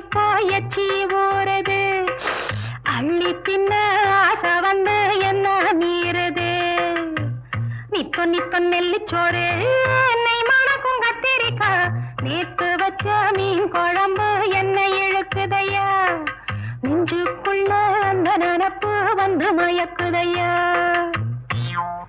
எனக்கு இப்போ அள்ளி தின்ன ஆசை வந்து என்ன மீறுது? நித்தோ நித்தோ நெல்லிச்சோறு என்னை மணக்கும் கத்திரிக்கா நேத்து வச்ச மீன் குழம்பு என்னை இழுக்குதையா? நெஞ்சுக்குள்ள அந்த நினப்பு வந்து மயக்குதையா?